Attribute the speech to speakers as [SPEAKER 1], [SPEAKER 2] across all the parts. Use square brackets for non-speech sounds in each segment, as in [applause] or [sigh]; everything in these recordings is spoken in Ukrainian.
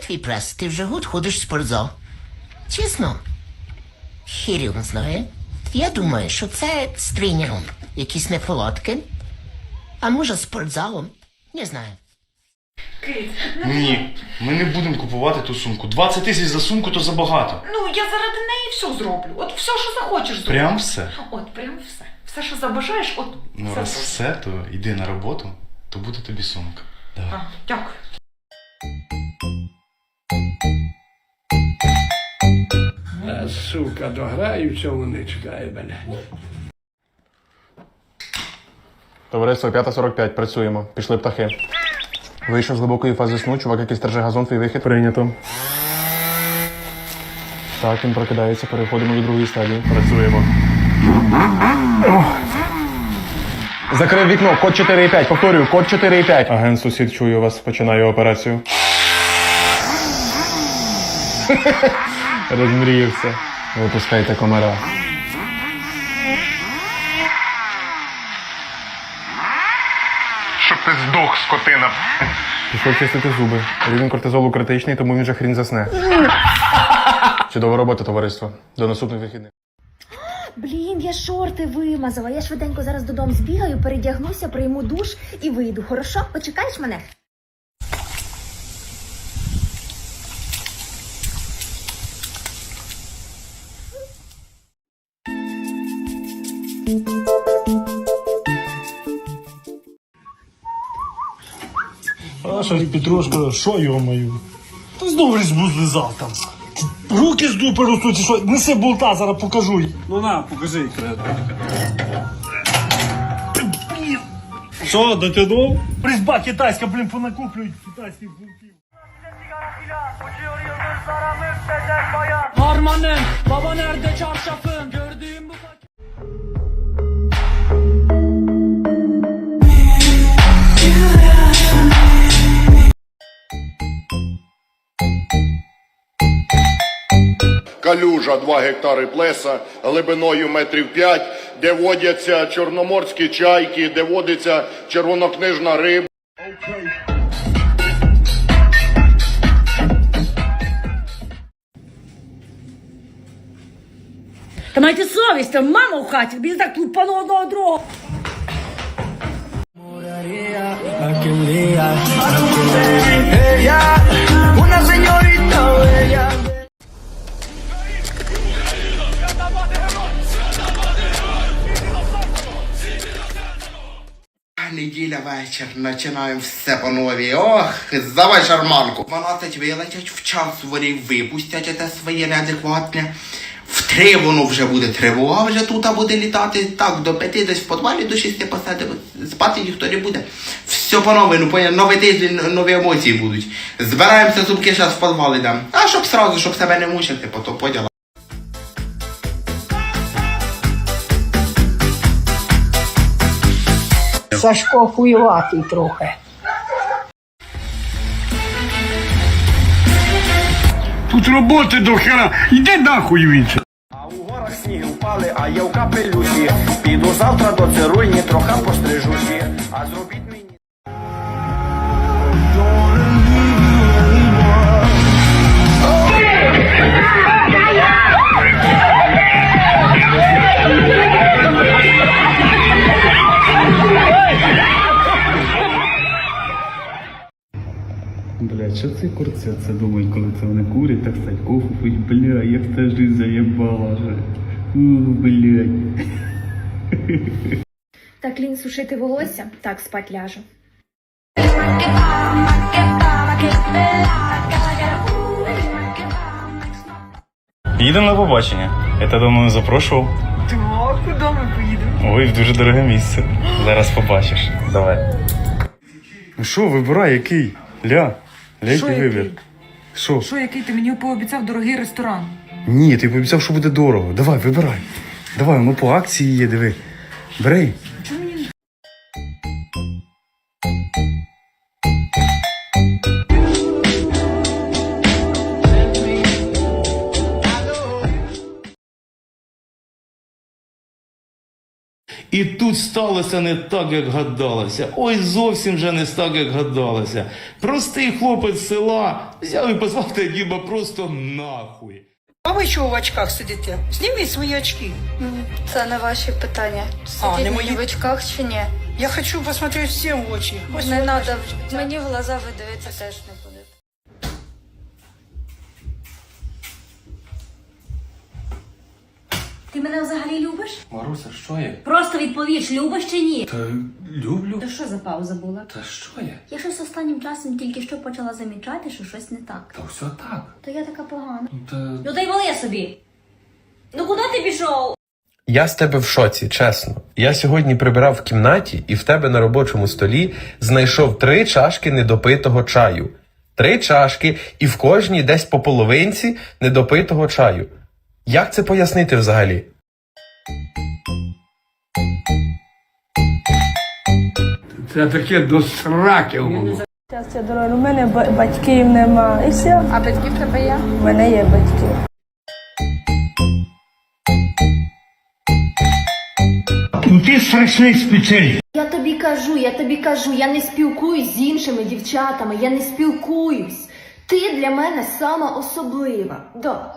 [SPEAKER 1] твій прес? Ти вже год ходиш в спортзал. Чесно, хірів знає. Я думаю, що це з тренером якісь неполадки. А може з спортзалом? Не знаю.
[SPEAKER 2] Ні, ми не будемо купувати ту сумку. 20 тисяч за сумку то забагато.
[SPEAKER 3] ну я заради неї все зроблю. От все, що захочеш зроблю.
[SPEAKER 2] Прям все.
[SPEAKER 3] От, прям все. Все, що забажаєш, от
[SPEAKER 2] Ну
[SPEAKER 3] все
[SPEAKER 2] раз
[SPEAKER 3] зроблю.
[SPEAKER 2] все, то йди на роботу, то буде тобі сумка. Давай.
[SPEAKER 3] А, дякую.
[SPEAKER 4] Сука, дограються вони, чекає мене.
[SPEAKER 5] Товариство 5.45, працюємо. Пішли птахи. Вийшов з глибокої фази сну, чувак, який стриже газон, твій вихід. Прийнято. Так, він прокидається, переходимо до другої стадії. Працюємо. Закрив вікно, код 4.5, повторюю, код 4.5. Агент сусід чую вас, починаю операцію. [laughs] Розмріявся. Випускайте комара.
[SPEAKER 6] Щоб ти здох, скотина.
[SPEAKER 5] Пішов чистити зуби. Рівень кортизолу критичний, тому він же хрін засне. Чудова робота, товариство. До наступних вихідних.
[SPEAKER 7] Блін, я шорти вимазала. Я швиденько зараз додому збігаю, передягнуся, прийму душ і вийду. Хорошо? Почекаєш мене?
[SPEAKER 8] Наша Петрушка, що йомаю? Та знову ж злизав там. Руки з дупи ростуть, і що? Неси болта, зараз покажу. Ну на, покажи кредо. Що, дотянув? Різьба китайська, блін, понакуплюють китайських болтів.
[SPEAKER 9] Harmanım baba nerede çarşafın
[SPEAKER 10] Калюжа 2 гектари плеса глибиною метрів 5, де водяться чорноморські чайки, де водиться червонокнижна риба.
[SPEAKER 9] Та майте совість, там мама в хаті, він так лупано одного другого.
[SPEAKER 11] Неділя вечір, починаємо все по новій. Ох, завай шарманку. 12 вилетять, в час вони випустять те своє неадекватне. В три воно вже буде тривога, вже тут буде літати. Так, до п'яти десь в подвалі до шести посадимо. Спати ніхто не буде. Все по новому, поняв, новий тиждень, нові емоції будуть. Збираємося зубки, зараз в подвал йдемо. А щоб сразу, щоб себе не мучити, пото поділа.
[SPEAKER 9] Сашко хуюватий трохи.
[SPEAKER 4] Тут роботи до хера, йди нахуй віче.
[SPEAKER 11] А у горах сніги впали, а я в капелюсі. Піду завтра до цирульні, трохи пострижуся. А зробіть
[SPEAKER 5] це? Це думають, коли це вони курять, так стать кофу пить, бля, як та жизнь заєбала же. Ух, блядь.
[SPEAKER 7] Так лінь сушити волосся, так спать ляжу.
[SPEAKER 2] Їдемо на побачення. Я тебе давно запрошував.
[SPEAKER 3] Так, куди ми поїдемо?
[SPEAKER 2] Ой, в дуже дороге місце. Зараз побачиш. Давай. Ну що, вибирай, який? Ля.
[SPEAKER 3] Що
[SPEAKER 2] який
[SPEAKER 3] який?
[SPEAKER 2] вибір. Що?
[SPEAKER 3] Що, який ти мені пообіцяв дорогий ресторан?
[SPEAKER 2] Ні, ти пообіцяв, що буде дорого. Давай, вибирай. Давай, воно по акції є, диви. Бери.
[SPEAKER 5] І тут сталося не так, як гадалося. Ой, зовсім же не так, як гадалося. Простий хлопець села взяв і позвав те діба просто нахуй.
[SPEAKER 9] А ви чого в очках сидите? Зніміть свої очки.
[SPEAKER 7] Це не ваші питання.
[SPEAKER 9] А, не мої?
[SPEAKER 7] в очках чи ні?
[SPEAKER 9] Я хочу посмотреть всім в очі. Ось
[SPEAKER 7] Не треба. Мені в глаза ви дивитися теж не будете. Ти мене взагалі любиш?
[SPEAKER 2] Маруся, що є?
[SPEAKER 1] Просто відповіш, любиш чи ні?
[SPEAKER 2] Та люблю.
[SPEAKER 1] То що за пауза була?
[SPEAKER 2] Та що є?
[SPEAKER 7] Я щось останнім часом тільки що почала замічати, що щось не так.
[SPEAKER 2] Та все так.
[SPEAKER 7] То я така погана.
[SPEAKER 2] Та
[SPEAKER 1] Ну та й вали собі. Ну куди ти пішов?
[SPEAKER 12] Я з тебе в шоці, чесно. Я сьогодні прибирав в кімнаті і в тебе на робочому столі знайшов три чашки недопитого чаю. Три чашки, і в кожній десь по половинці недопитого чаю. Як це пояснити взагалі?
[SPEAKER 4] Це таке до сраки.
[SPEAKER 1] Щастя, дорогі, у мене батьків нема. І все.
[SPEAKER 7] А батьків тебе є?
[SPEAKER 1] У мене є батьки.
[SPEAKER 13] Ну ти страшний спеціаліст.
[SPEAKER 7] Я тобі кажу, я тобі кажу, я не спілкуюсь з іншими дівчатами, я не спілкуюсь. Ти для мене сама особлива. Да.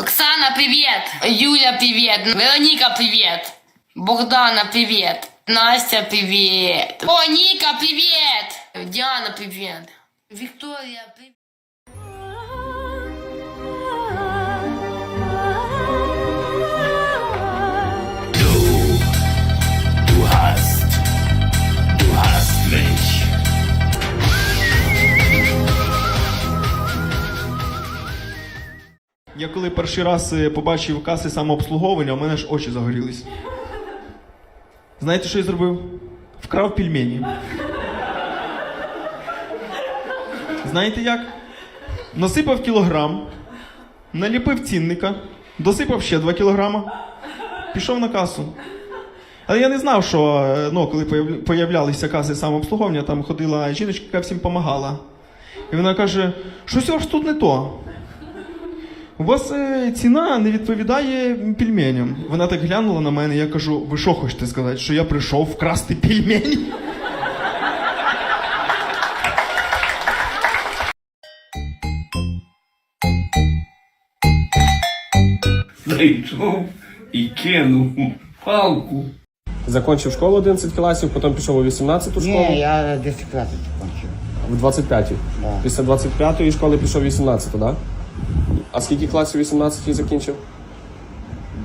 [SPEAKER 1] Оксана, привет! Юля, привет! Вероника, привет! Богдана, привет! Настя, привет! О, Ника, привет! Диана, привет! Виктория, привіт!
[SPEAKER 13] Я коли перший раз е, побачив каси самообслуговування, у мене ж очі загорілись. Знаєте, що я зробив? Вкрав пельмені. Знаєте як? Насипав кілограм, наліпив цінника, досипав ще 2 кілограма, пішов на касу. Але я не знав, що е, ну, коли появля- появлялися каси самообслуговування, там ходила жіночка, яка всім допомагала. І вона каже, щось вас тут не то. У вас е, ціна не відповідає пельменям. Вона так глянула на мене, я кажу, ви що хочете сказати, що я прийшов вкрасти пельмені?
[SPEAKER 4] Зайшов і кинув палку.
[SPEAKER 12] Закончив школу 11 класів, потім пішов у 18 школу.
[SPEAKER 14] Ні, я 10 класів закінчив.
[SPEAKER 12] В 25-й. Після 25-ї школи пішов 18, так? Да? А скільки класів 18 закінчив?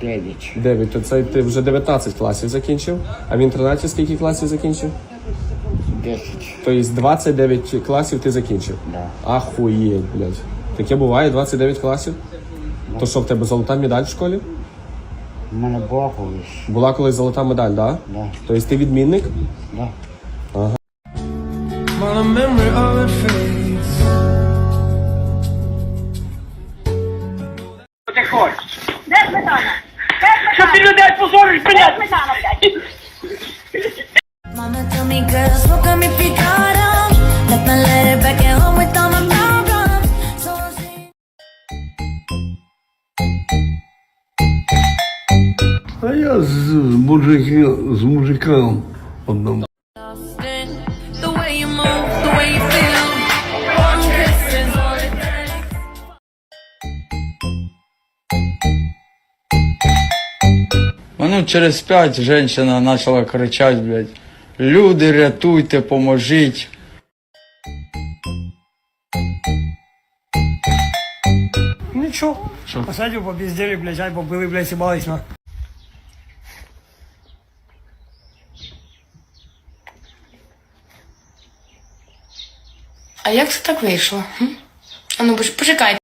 [SPEAKER 14] 9.
[SPEAKER 12] 9. То це ти вже 19 класів закінчив. А в інтернаті скільки класів закінчив?
[SPEAKER 14] 10.
[SPEAKER 12] Тобто 29 класів ти закінчив.
[SPEAKER 14] Да.
[SPEAKER 12] Ахуєть, блядь. Таке буває 29 класів? То що в тебе золота медаль в школі?
[SPEAKER 14] У мене була колись.
[SPEAKER 12] Була колись золота медаль, так? Да?
[SPEAKER 14] Да.
[SPEAKER 12] Тобто ти відмінник?
[SPEAKER 14] Да.
[SPEAKER 7] Mama
[SPEAKER 4] А я з, з, мужики, з мужиком одному.
[SPEAKER 15] Минут через п'ять женщина почала кричати, блядь. Люди, рятуйте, поможіть.
[SPEAKER 13] Нічого. Що? Посадив по безделі, блядь, ай побили, блядь, сібались на.
[SPEAKER 1] А як це так вийшло? А ну почекай.